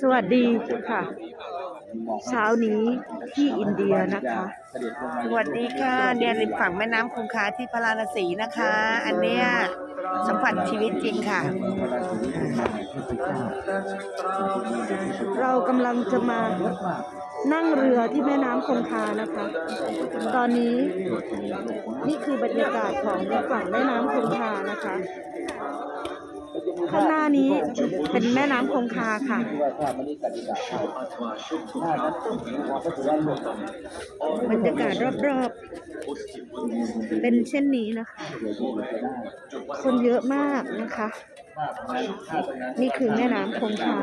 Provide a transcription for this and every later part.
สวัสดีค่ะเช้านี้ที่อินเดียนะคะ สวัสดีค่ะเนี่ยริมฝั่งแม่น้ำคงคาที่พระราณสีนะคะ อันเนี้ยสัมผัสชีวิตจริงค่ะ เรากำลังจะมานั่งเรือที่แม่น้ำคงคานะคะ ตอนนี้นี่คือบรรยากาศของฝั่งแม่น้ำคงคานะคะ ข้างหน้านี้เป็นแม่น้ำคงคาค่ะบรรยากาศรอบๆ เป็นเช่นนี้นะคะ คนเยอะมากนะคะ นี่คือแม่น้ำคงคา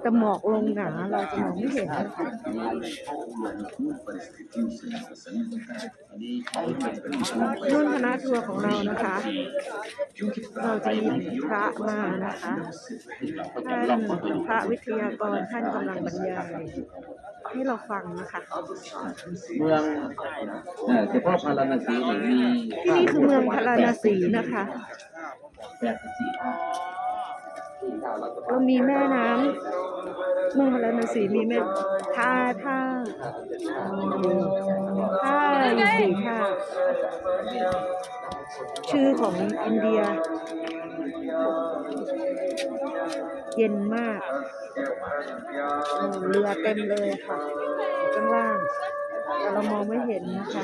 แต่หมอกลงหนาเราจะมองไม่เห็นนะคะนุ่นคณะทัวร์ของเรานะคะ เราจะมีพระมานะคะท่านพระวิทยากรท่านกำลังบรรยาย ให้เราฟังนะคะ เมืองเอ่อเฉพาะพาราณสีเนี่ยมีที่นี่คือเมืองพาราณสีนะคะ แปดสิบสี่ท่าเรามีแม่น้ำเมืองพาราณสีมีแม่ท่าท่าท่าอยู่สี่ท่าชื่อของอินเดีย เย็นมาก เรือเต็มเลยค่ะ ข้างล่างแต่เรามองไม่เห็นนะคะ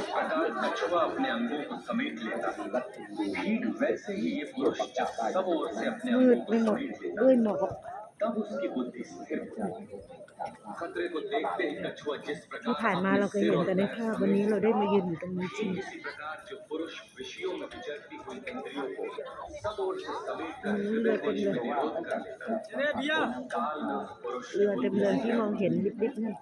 มืดไปหมดด้วยหมอก ที่ผ่านมาเราเคยเห็นแต่ในภาพวันนี้เราได้มายืนอยู่ตรงนี้จริงเรือเต็มเลยเรือเต็มเลยที่มองเห็นลิบๆนั่น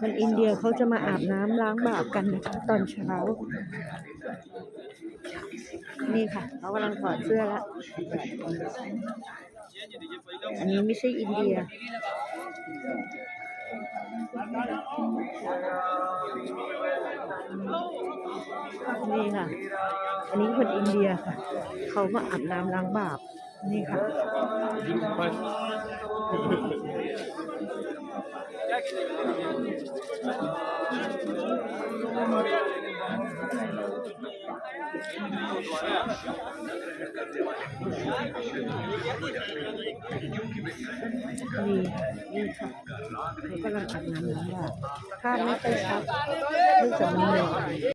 คนอินเดียเขาจะมาอาบน้ำล้างบาปกันนะคะตอนเช้า นี่ค่ะเขากำลังถอดเสื้อแล้วอันนี้ไม่ใช่อินเดียนี่ค่ะ อันนี้คนอินเดียค่ะ เขามาอาบน้ำล้างบาป นี่ค่ะ นี่นี่ค่ะเขากำลังอาบน้ำล้างบาปภาพไม่ค่อยชัดเนื่องจากมันเหนื่อย